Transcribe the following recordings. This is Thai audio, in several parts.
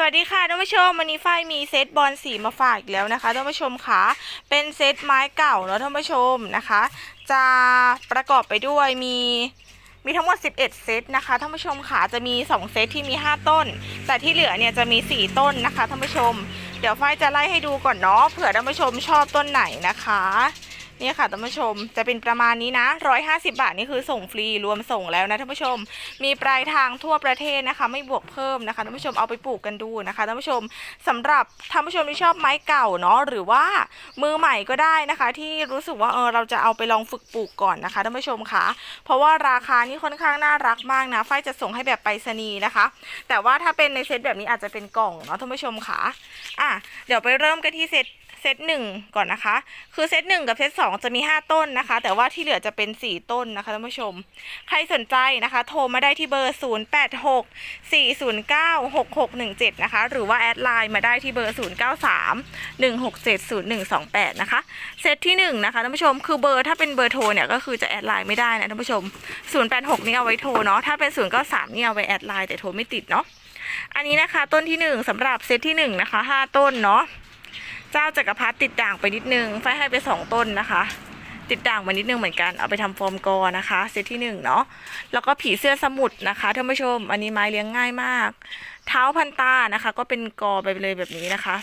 สวัสดีค่ะท่านผู้ชมวันนี้ฝ้ายมีเซตบอลสีมาฝากอีกแล้วนะคะท่านผู้ชมค่ะเป็นเซตไม้เก่าเนาะท่านผู้ชมนะคะ จะประกอบไปด้วยมีมีทั้งหมด 11 เซตนะคะท่านผู้ชมค่ะจะมี 2 เซตที่มี 5 ต้น แต่ที่เหลือเนี่ยจะมี 4 ต้นนะคะท่านผู้ชม เดี๋ยวฝ้ายจะไล่ให้ดูก่อนเนาะเผื่อท่านผู้ชมชอบต้นไหนนะคะ เนี่ยค่ะท่านผู้ชมจะเป็นประมาณนี้นะ 150 บาทนี่คือส่งฟรีรวมส่งแล้วนะท่านผู้ชม มีปลายทางทั่วประเทศนะคะ ไม่บวกเพิ่มนะคะท่านผู้ชมเอาไปปลูกกันดูนะคะท่านผู้ชมสำหรับท่านผู้ชมที่ชอบไม้เก่าเนาะหรือว่ามือใหม่ก็ได้นะคะ ที่รู้สึกว่าเออเราจะเอาไปลองฝึกปลูกก่อนนะคะท่านผู้ชมค่ะ เพราะว่าราคานี่ค่อนข้างน่ารักมากนะฝ้ายจะส่งให้แบบไปรษณีย์นะคะ แต่ว่าถ้าเป็นในเซตแบบนี้อาจจะเป็นกล่องเนาะท่านผู้ชมค่ะอะเดี๋ยวไปเริ่มกันที่เซต เซตหนึ่งก่อนนะคะ คือเซตหนึ่งกับเซตสองจะมี 5 ต้นนะคะ แต่ว่าที่เหลือจะเป็น 4 ต้นนะคะท่านผู้ชม ใครสนใจนะคะ โทรมาได้ที่เบอร์ 0 8 6 4 0 9 6 6 1 7 นะคะ หรือว่าแอดไลน์มาได้ที่เบอร์ 0 9 3 1 6 7 0 1 2 8 นะคะ เซตที่1นะคะท่านผู้ชม คือเบอร์ถ้าเป็นเบอร์โทรเนี่ยก็คือจะแอดไลน์ไม่ได้นะท่านผู้ชม 086 นี่เอาไว้โทรเนาะ ถ้าเป็น 093 นี่เอาไว้แอดไลน์แต่โทรไม่ติดเนาะ อันนี้นะคะต้นที่ 1สำหรับเซตที่1นะคะ5ต้นเนาะ เจ้าจักรพรรดิติดด่างไปนิดนึงไฟให้ไปสองต้นนะคะ ติดด่างมานิดนึงเหมือนกันเอาไปทำฟอร์มกอนะคะเซตที่หนึ่งเนาะแล้วก็ผีเสื้อสมุทรนะคะท่านผู้ชม อันนี้ไม้เลี้ยงง่ายมาก เท้าพันตานะคะ ก็เป็นกอไปเลยแบบนี้นะคะ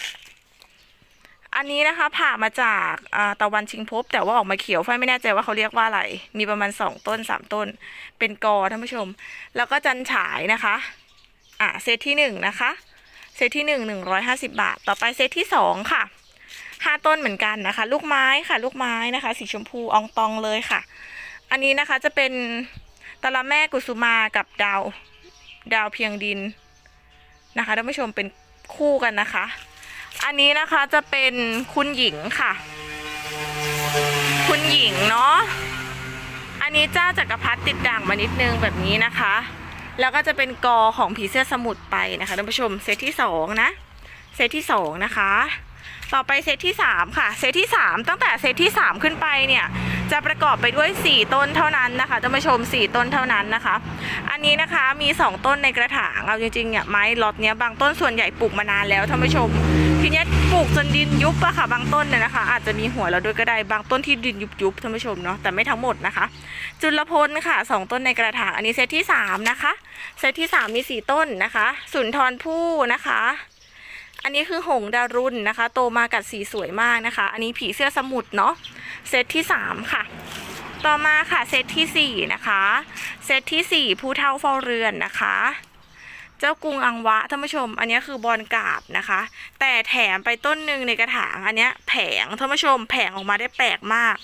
อันนี้นะคะผ่ามาจากาตะวันชิงภพแต่ว่าออกมาเขียวไฟไม่แน่ใจว่าเขาเรียกว่าอะไร มีประมาณสองต้นสามต้น เป็นกอท่านผู้ชม แล้วก็จันฉายนะคะ อะเซตที่หนึ่งนะคะ เซตที่หนึ่งหนึ่งร้อยห้าสิบาท ต่อไปเซตที่สองค่ะห้าต้นเหมือนกันนะคะ ลูกไม้ค่ะลูกไม้นะคะ สีชมพูอองตองเลยค่ะ อันนี้นะคะจะเป็นตะละแม่กุสุมากับดาวดาวเพียงดินนะคะท่านผู้ชมเป็นคู่กันนะคะ อันนี้นะคะจะเป็นคุณหญิงค่ะ คุณหญิงเนาะอันนี้เจ้าจักรพรรดิติดด่างมานิดนึงแบบนี้นะคะ แล้วก็จะเป็นกอของผีเสื้อสมุทรไปนะคะท่านผู้ชมเซตที่สองนะเซตที่สองนะคะ ต่อไปเซตที่สามค่ะ เซตที่สามตั้งแต่เซตที่สามขึ้นไปเนี่ยจะประกอบไปด้วย 4 ต้นเท่านั้นนะคะท่านผู้ชม 4 ต้นเท่านั้นนะคะ อันนี้นะคะมี 2 ต้นในกระถางเอาจริงๆเนี่ยไม้ล็อตเนี้ยบางต้นส่วนใหญ่ปลูกมานานแล้วท่านผู้ชม ทีนี้ปลูกจนดินยุบอะค่ะ บางต้นเนี่ยนะคะ อาจจะมีหัวแล้วด้วยก็ได้บางต้นที่ดินยุบๆท่านผู้ชมเนาะแต่ไม่ทั้งหมดนะคะ จุลพลค่ะสองต้นในกระถางอันนี้เซตที่สามนะคะ เซตที่สามมีสี่ต้นนะคะ สุนทรภู่นะคะ อันนี้คือหงดารุณนะคะ โตมากัดสีสวยมากนะคะ อันนี้ผีเสื้อสมุทรเนาะเซตที่สามค่ะต่อมาค่ะเซตที่สี่นะคะ เซตที่สี่ผู้เท่าเฝ้าเรือนนะคะ เจ้ากรุงอังวะท่านผู้ชม อันนี้คือบอลกาบนะคะ แต่แถมไปต้นหนึ่งในกระถางอันนี้แผงท่านผู้ชม แผงออกมาได้แปลกมาก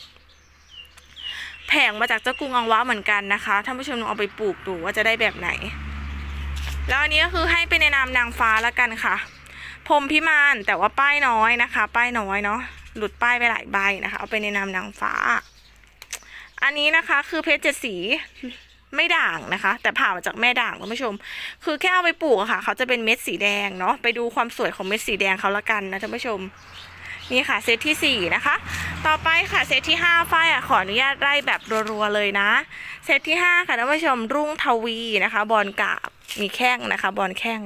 แผงมาจากเจ้ากรุงอังวะเหมือนกันนะคะท่านผู้ชมลองเอาไปปลูกดูว่าจะได้แบบไหน แล้วอันนี้ก็คือให้ไปในนามนางฟ้าแล้วกันค่ะพรมพิมานแต่ว่าป้ายน้อยนะคะ ป้ายน้อยเนาะหลุดป้ายไปหลายใบนะคะ เอาไปในนามนางฟ้า อันนี้นะคะคือเพชรเจ็ดสี ไม่ด่างนะคะ แต่ผ่ามาจากแม่ด่างคุณผู้ชม คือแค่เอาไปปลูกอะค่ะ เขาจะเป็นเม็ดสีแดงเนาะไปดูความสวยของเม็ดสีแดงเขาละกันนะท่านผู้ชมนี่ค่ะเซตที่สี่นะคะ ต่อไปค่ะเซตที่ห้าฝ้ายอะขออนุญาตไล่แบบรัวๆเลยนะ เซตที่ห้าค่ะท่านผู้ชมรุ่งทวีนะคะ บอลกาบมีแข้งนะคะ บอลแข้ง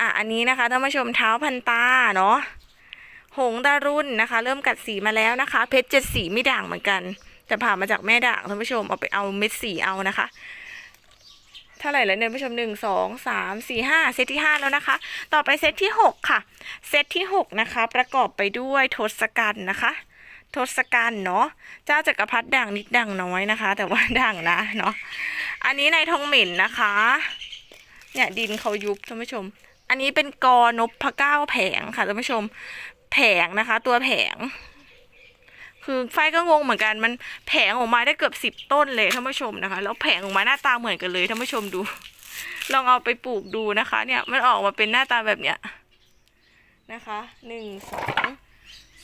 อะอันนี้นะคะท่านผู้ชมเท้าพันตาเนาะหงดารุณนะคะ เริ่มกัดสีมาแล้วนะคะ เพชรเจ็ดสีไม่ด่างเหมือนกัน แต่ผ่ามาจากแม่ด่างท่านผู้ชมเอาไปเอาเม็ดสีเอานะคะเท่าไหร่แล้วเนี่ยท่านผู้ชมหนึ่งสองสามสี่ห้าเซตที่ห้าแล้วนะคะ ต่อไปเซตที่หกค่ะ เซตที่หกนะคะ ประกอบไปด้วยทศกัณฐ์นะคะ ทศกัณฐ์เนาะเจ้าจักรพรรดิด่างนิดด่างน้อยนะคะ แต่ว่าด่างนะเนาะอันนี้ในทองหมิ่นนะคะ เนี่ยดินเขายุบท่านผู้ชม อันนี้เป็นกอนพเก้าแผงค่ะท่านผู้ชม แผงนะคะ ตัวแผง คือไฟก็งงเหมือนกันมันแผงออกมาได้เกือบสิบต้นเลยท่านผู้ชมนะคะ แล้วแผงออกมาหน้าตาเหมือนกันเลยท่านผู้ชมดู ลองเอาไปปลูกดูนะคะ เนี่ยมันออกมาเป็นหน้าตาแบบเนี้ยนะคะหนึ่งสอง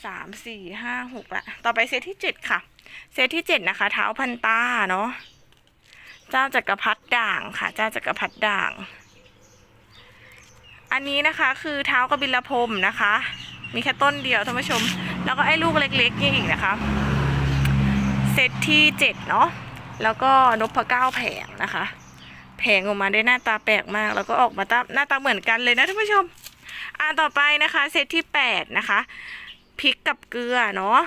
สามสี่ห้าหกละต่อไปเซตที่เจ็ดค่ะ เซตที่เจ็ดนะคะเท้าพันตาเนาะเจ้าจักรพรรดิด่างค่ะ เจ้าจักรพรรดิด่าง อันนี้นะคะคือเท้ากบิลพรมนะคะ มีแค่ต้นเดียวท่านผู้ชม แล้วก็ไอ้ลูกเล็กๆนี่อีกนะคะ เซตที่เจ็ดเนาะ แล้วก็นพเก้าแผงนะคะ แผงออกมาได้หน้าตาแปลกมาก แล้วก็ออกมาตาหน้าตาเหมือนกันเลยนะท่านผู้ชม อ่าต่อไปนะคะ เซตที่แปดนะคะพริกกับเกลือเนาะ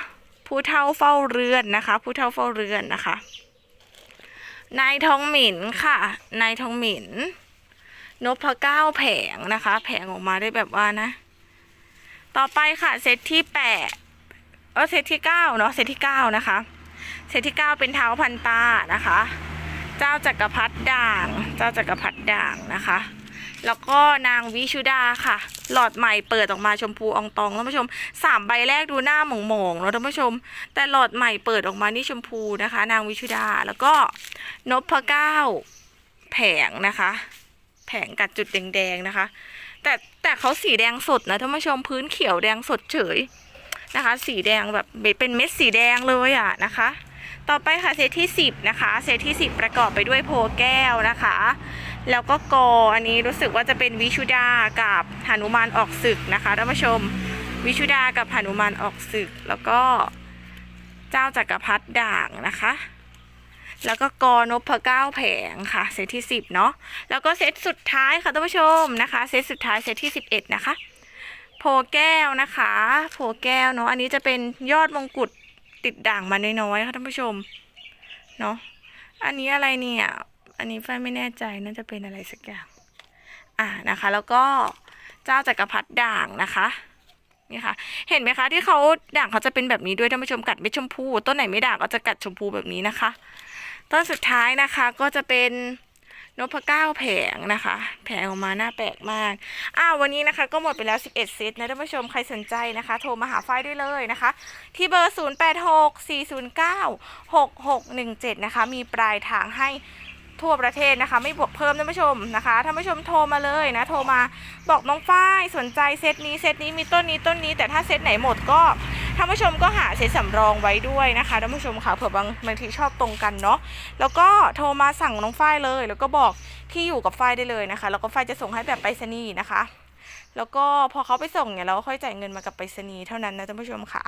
ผู้เท่าเฝ้าเรือนนะคะ ผู้เท่าเฝ้าเรือนนะคะ นายทองหมินค่ะ นายทองหมินนพเก้าแผงนะคะ แผงออกมาได้แบบว่านะ ต่อไปค่ะเซตที่แปดเออเซตที่เก้าเนาะเซตที่เก้านะคะ เซตที่เก้าเป็นเท้าพันตานะคะ เจ้าจักรพรรดิด่าง เจ้าจักรพรรดิด่างนะคะ แล้วก็นางวิชุดาค่ะ หลอดใหม่เปิดออกมาชมพูอองตองท่านผู้ชมสามใบแรกดูหน้าหมองๆเนาะท่านผู้ชม แต่หลอดใหม่เปิดออกมานี่ชมพูนะคะ นางวิชุดาแล้วก็นพเก้าแผงนะคะ แผงกัดจุดแดงๆนะคะ แต่แต่เขาสีแดงสดนะท่านผู้ชมพื้นเขียวแดงสดเฉยนะคะ สีแดงแบบเป็นเม็ดสีแดงเลยอะนะคะ ต่อไปค่ะเซตที่ 10 นะคะ เซตที่ 10 ประกอบไปด้วยโพแก้วนะคะ แล้วก็กออันนี้รู้สึกว่าจะเป็นวิชุดากับหนุมานออกศึกนะคะท่านผู้ชมวิชุดากับหนุมานออกศึก แล้วก็เจ้าจักรพรรดิด่างนะคะ แล้วก็กอนพเก้าแผงค่ะ เซตที่10เนาะแล้วก็เซตสุดท้ายค่ะท่านผู้ชมนะคะ เซตสุดท้ายเซตที่11นะคะ โพแก้วนะคะ โพแก้วเนาะอันนี้จะเป็นยอดมงกุฎติดด่างมาน้อยๆค่ะท่านผู้ชมเนาะอันนี้อะไรเนี่ยอันนี้ไฟไม่แน่ใจน่าจะเป็นอะไรสักอย่างอ่านะคะ แล้วก็เจ้าจักรพรรดิด่างนะคะนี่ค่ะ เห็นไหมคะที่เขาด่างเขาจะเป็นแบบนี้ด้วยท่านผู้ชมกัดไม่ชมพู ต้นไหนไม่ด่างก็จะกัดชมพูแบบนี้นะคะ ต้นสุดท้ายนะคะก็จะเป็นนพเก้าแผงนะคะ แผงออกมาหน้าแปลกมาก อ้าววันนี้นะคะ ก็หมดไปแล้ว 11เซตนะท่านผู้ชมใครสนใจนะคะ โทรมาหาฝ้ายได้เลยนะคะ ที่เบอร์ 0864096617 นะคะ มีปลายทางให้ทั่วประเทศนะคะ ไม่บวกเพิ่มท่านผู้ชมนะคะท่านผู้ชมโทรมาเลยนะ โทรมาบอกน้องฝ้ายสนใจเซตนี้เซตนี้มีต้นนี้ต้นนี้ แต่ถ้าเซตไหนหมดก็ ท่านผู้ชมก็หาเซตสำรองไว้ด้วยนะคะท่านผู้ชมค่ะเผื่อบางบางทีชอบตรงกันเนาะแล้วก็โทรมาสั่งน้องฝ้ายเลย แล้วก็บอกที่อยู่กับฝ้ายได้เลยนะคะ แล้วก็ฝ้ายจะส่งให้แบบไปรษณีย์นะคะ แล้วก็พอเขาไปส่งเนี่ยเราก็ค่อยจ่ายเงินมากับไปรษณีย์เท่านั้นนะท่านผู้ชมค่ะ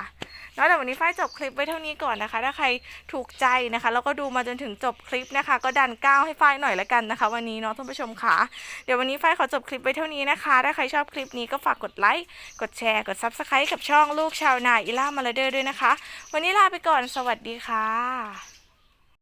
แล้วแต่วันนี้ฝ้ายจบคลิปไว้เท่านี้ก่อนนะคะ ถ้าใครถูกใจนะคะ แล้วก็ดูมาจนถึงจบคลิปนะคะ ก็ดันก้าวให้ฝ้ายหน่อยละกันนะคะ วันนี้เนาะท่านผู้ชมค่ะเดี๋ยววันนี้ฝ้ายขอจบคลิปไว้เท่านี้นะคะ ถ้าใครชอบคลิปนี้ก็ฝากกดไลค์กดแชร์กด Subscribe กับช่องลูกชาวนาอิล่ามาลเดอร์ด้วยนะคะ วันนี้ลาไปก่อนสวัสดีค่ะ